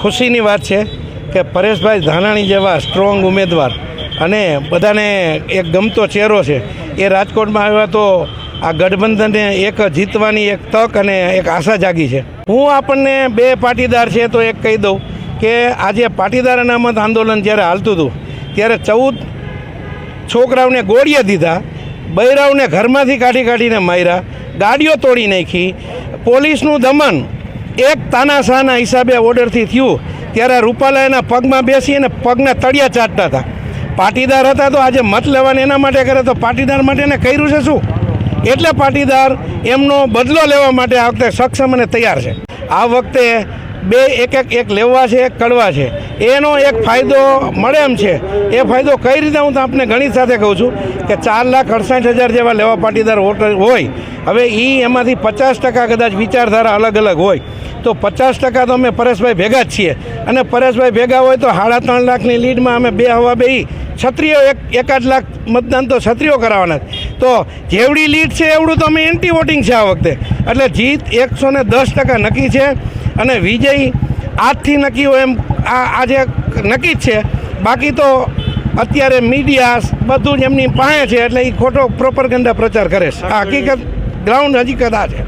ખુશીની વાત છે કે પરેશભાઈ ધાનાણી જેવા સ્ટ્રોંગ ઉમેદવાર અને બધાને એક ગમતો ચહેરો છે. એ રાજકોટમાં આવ્યા તો આ ગઠબંધનને એક જીતવાની એક તક અને એક આશા જાગી છે. હું આપણને બે પાટીદાર છે તો એક કહી દઉં કે આજે પાટીદાર અનામત આંદોલન જ્યારે હાલતું હતું, ત્યારે ચૌદ છોકરાઓને ગોળીએ દીધા બૈરાવને ઘરમાંથી કાઢી કાઢીને માર્યા, ગાડીઓ તોડી નાખી, પોલીસનું દમન એક તાનાશાહના હિસાબે ઓર્ડરથી થયું, ત્યારે રૂપાલા એના પગમાં બેસી અને પગના તળિયા ચાટતા હતા. પાટીદાર હતા તો આજે મત લેવાને એના માટે કરે તો પાટીદાર માટે એને કર્યું છે શું? એટલે પાટીદાર એમનો બદલો લેવા માટે આ વખતે સક્ષમ અને તૈયાર છે. આ વખતે બે એક એક એક લેવા છે, એક કડવા છે. એનો એક ફાયદો મળે એમ છે. એ ફાયદો કઈ રીતે હું આપને ગણિત સાથે કહું છું કે ચાર લાખ અડસઠ હજાર જેવા લેવા પાટીદાર વોટર હોય, હવે એ એમાંથી પચાસ ટકા કદાચ વિચારધારા અલગ અલગ હોય, તો પચાસ ટકા તો અમે પરેશભાઈ ભેગા જ છીએ. અને પરેશભાઈ ભેગા હોય તો સાડા ત્રણ લાખની લીડમાં અમે બે હવા બે ક્ષત્રિયો એક, એકાદ લાખ મતદાન તો ક્ષત્રિયો કરાવવાના છે. તો જેવડી લીડ છે એવડું તો અમે એન્ટી વોટિંગ છે આ વખતે. એટલે જીત એકસો ને દસ ટકા નક્કી છે અને વિજય આજથી નક્કી હોય એમ આ આજે નક્કી જ છે. બાકી તો અત્યારે મીડિયા બધું જ એમની પાસે છે એટલે એ ખોટો પ્રોપરગંડા પ્રચાર કરે છે. આ હકીકત ગ્રાઉન્ડ હકીકત આ છે.